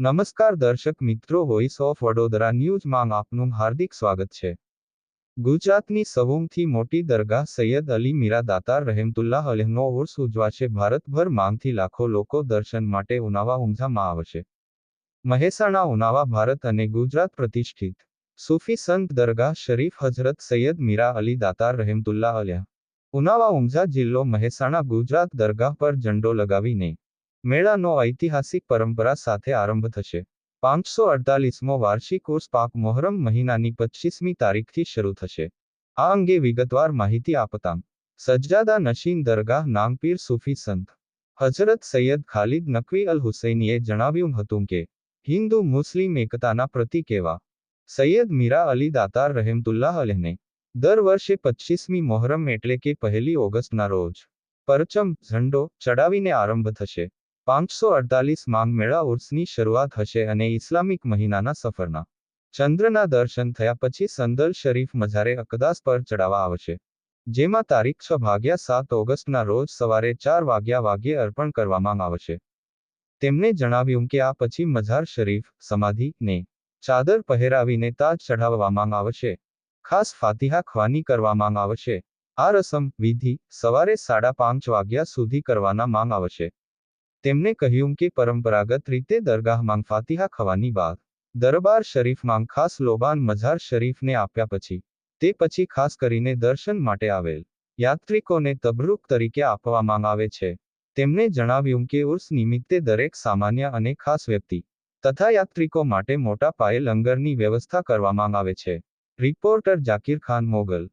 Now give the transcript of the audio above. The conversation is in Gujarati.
નમસ્કાર દર્શક મિત્રો વોઇસ ઓફ વડોદરા ન્યૂઝમાં આપનું હાર્દિક સ્વાગત છે. ગુજરાતની સૌથી મોટી દરગાહ સૈયદ અલી મીરા દાતાર રહેમતુલ્લાહ અલહનો ઉર્સ ઉજવાશે ભારતભર માંગથી લાખો લોકો દર્શન માટે ઉનાવા ઊંઝામાં આવશે મહેસાણા, ઉનાવા, ભારત અને ગુજરાત પ્રતિષ્ઠિત. સૂફી સંત દરગાહ શરીફ હઝરત સૈયદ મીરા અલી દાતાર રહેમતુલ્લાહ અલ્યા ઉનાવા ઊંઝા જિલ્લો મહેસાણા, ગુજરાત દરગાહ પર ઝંડો લગાવીને મેળાનો ઐતિહાસિક પરંપરા સાથે આરંભ થશે. પાંચસો અડતાલીસમો વાર્ષિક ઉર્સ પાક મોહરમ મહિનાની પચ્ચીસમી તારીખથી શરૂ થશે. આ અંગે વિગતવાર માહિતી આપતાં સજ્જાદા નશીન દરગાહ નામપીર સૂફી સંત હઝરત સૈયદ ખાલિદ નકવી અલ હુસૈનીએ જણાવ્યું હતું કે, હિન્દુ મુસ્લિમ એકતાના પ્રતીક એવા સૈયદ મીરા અલી દાતાર રહેમતુલ્લાહ અલહને દર વર્ષે પચ્ચીસમી મોહરમ એટલે કે પહેલી ઓગસ્ટના રોજ પરચમ ઝંડો ચડાવીને આરંભ થશે. પાંચસો અડતાલીસ માંગ મેળા ઉર્સની શરૂઆત હશે અને ઇસ્લામિક મહિનાના સફરના ચંદ્રના દર્શન થયા પછી સંદલ શરીફ મઝારે અકદાસ પર ચડાવવા આવશે. જેમાં તારીખ છ ભાગ્યા સાત ઓગસ્ટના રોજ સવારે ચાર વાગ્યા વાગ્યે અર્પણ કરવામાં આવશે. તેમણે જણાવ્યું કે આ પછી મઝાર શરીફ, સમાધિ ને ચાદર પહેરાવીને તાજ ચઢાવવામાં આવશે. ખાસ ફાતિહા ખવાની કરવામાં આવશે. આ રસમ વિધિ સવારે સાડા પાંચ વાગ્યા સુધી કરવાના માંગ આવશે. તેમણે કહ્યું કે પરંપરાગત રીતે દરગાહમાં ફાતિહા ખવાની બાદ, દરબાર શરીફમાં ખાસ લોબાન મઝાર શરીફને આપ્યા પછી, તે પછી ખાસ કરીને દર્શન માટે આવેલ યાત્રિકોને તબરૂક તરીકે આપવામાં આવે છે. તેમણે જણાવ્યું કે ઉર્સ નિમિત્તે દરેક સામાન્ય અને ખાસ વ્યક્તિ, તથા યાત્રિકો માટે મોટા પાયે લંગરની વ્યવસ્થા કરવામાં આવે છે. રિપોર્ટર જાકીર ખાન, મોગલ.